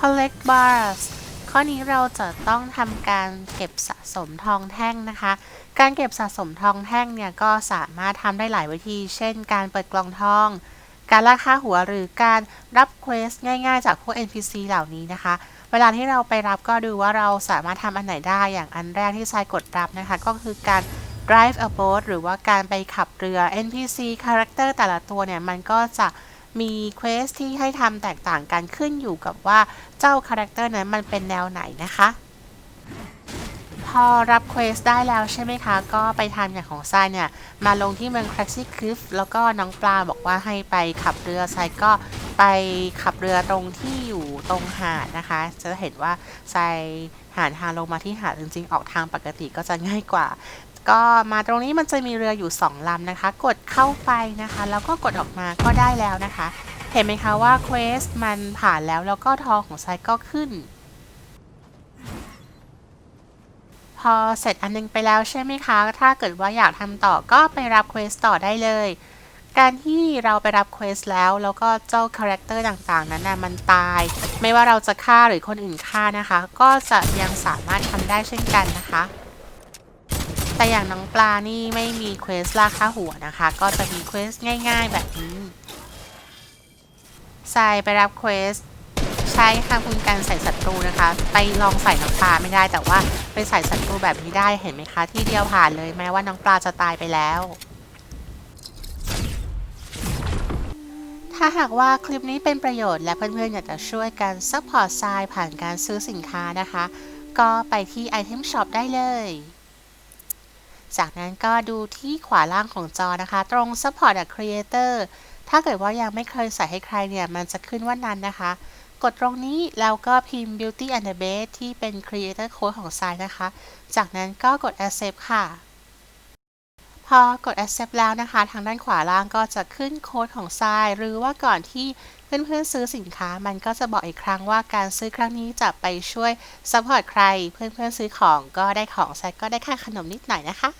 collect bars ข้อนี้เราจะต้องทำการเก็บสะสมทองแท่งนะคะ การเก็บสะสมทองแท่งเนี่ยก็สามารถทำได้หลายวิธี เช่น การเปิดกล่องทอง การล่าค่าหัวหรือการรับเควสง่ายๆ จากพวก NPC เหล่านี้นะคะ เวลาที่เราไปรับก็ดูว่าเราสามารถทำอันไหนได้อย่างอันแรกที่ทรายกดรับนะคะ ก็คือการ drive a boat หรือว่าการไปขับเรือ NPC character แต่ละตัวเนี่ยมันก็จะ มีเควสที่ให้ทำแตกต่างกันขึ้นอยู่กับว่าเจ้าคาแรคเตอร์นั้นมันเป็นแนวไหนนะคะ พอรับเควสได้แล้วใช่ไหมคะ ก็ไปทำอย่างของทรายเนี่ย มาลงที่เมืองคราซี่คลิฟแล้วก็น้องปลาบอกว่าให้ไปขับเรือทรายก็ ไปขับเรือตรงที่อยู่ตรงหาดนะคะ จะเห็นว่าทรายหาทางลงมาที่หาดจริงๆ ออกทางปกติก็จะง่ายกว่า ก็มาตรงนี้มันจะมีเรืออยู่ 2ลำนะคะ กดเข้าไปนะคะ แล้วก็กดออกมาก็ได้แล้วนะคะ เห็นไหมคะว่าเควสมันผ่านแล้วแล้วก็ทองของไซก็ขึ้นพอเสร็จอันนึงไปแล้วใช่ไหมคะ ถ้าเกิดว่าอยากทำต่อก็ไปรับเควสต่อได้เลย การที่เราไปรับเควสแล้วแล้วก็เจ้าคาแรคเตอร์ต่างๆ นั้นนะมันตาย ไม่ว่าเราจะฆ่าหรือคนอื่นฆ่านะคะ ก็จะยังสามารถทำได้เช่นกันนะคะ แต่อย่างน้องปลานี่ไม่มีเควสล่าค่าหัวนะคะ ก็จะมีเควสง่าย ๆ แบบนี้ใส่ไปรับเควสใช้ค่ะคุณการใส่ศัตรูนะคะ ไปลองใส่น้องปลาไม่ได้แต่ว่าไปใส่ศัตรูแบบนี้ได้เห็นไหมคะ ที่เดียวผ่านเลยแม้ว่าน้องปลาจะตายไปแล้ว ถ้าหากว่าคลิปนี้เป็นประโยชน์และเพื่อนๆอยากจะช่วยกันซัพพอร์ตทรายผ่านการซื้อสินค้านะคะ ก็ไปที่ Item Shop ได้เลย จากนั้นก็ดูที่ขวาล่างของจอนะคะ ตรง Support a Creator ถ้าเกิดว่ายังไม่เคยใส่ให้ใครเนี่ย มันจะขึ้นว่านั้นนะคะ กดตรงนี้แล้วก็พิมพ์ Beauty and the Beast ที่เป็น Creator Code ของทรายนะคะ จากนั้นก็กด Accept ค่ะ พอกด accept แล้วนะคะ ทางด้านขวาล่างก็จะขึ้นโค้ดของทรายหรือว่าก่อนที่เพื่อนๆซื้อสินค้ามันก็จะบอกอีกครั้งว่าการซื้อครั้งนี้จะไปช่วยซัพพอร์ตใคร เพื่อนๆซื้อของก็ได้ของทรายก็ได้ค่าขนมนิดหน่อยนะคะ